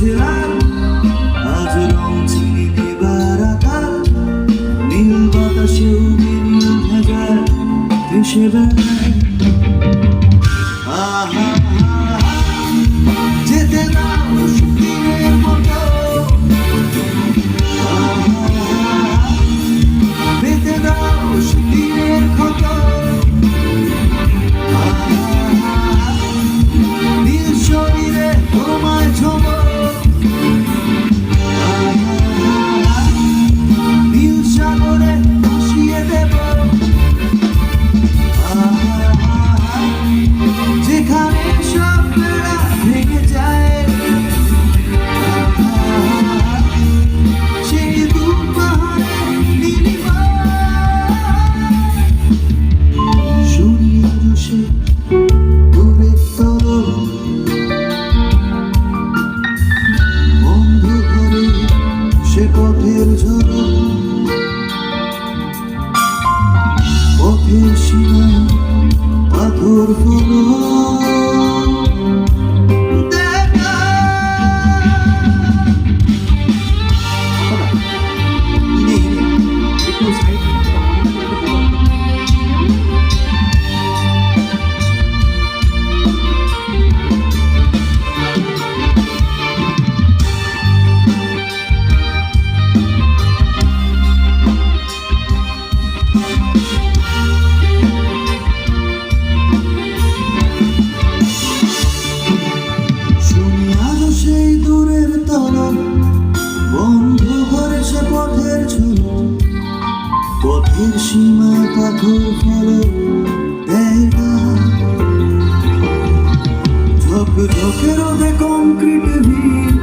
ভেবেছিলাম আজ রং চিনি দিবার আকার নীল বাতাসেও দিন ভেজার ভেসে বেড়ায়। আহা চোখের রোদে কংক্রিট ভিড়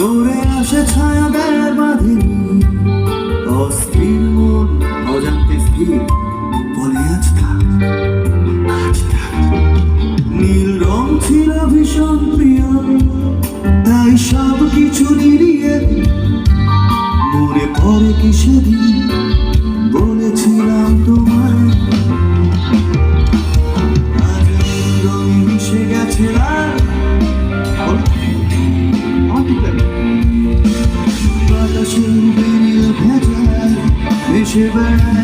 করে আসে ছায়া দেয় বাঁধেনি। অস্থির মন অজান্তে স্থির। to burn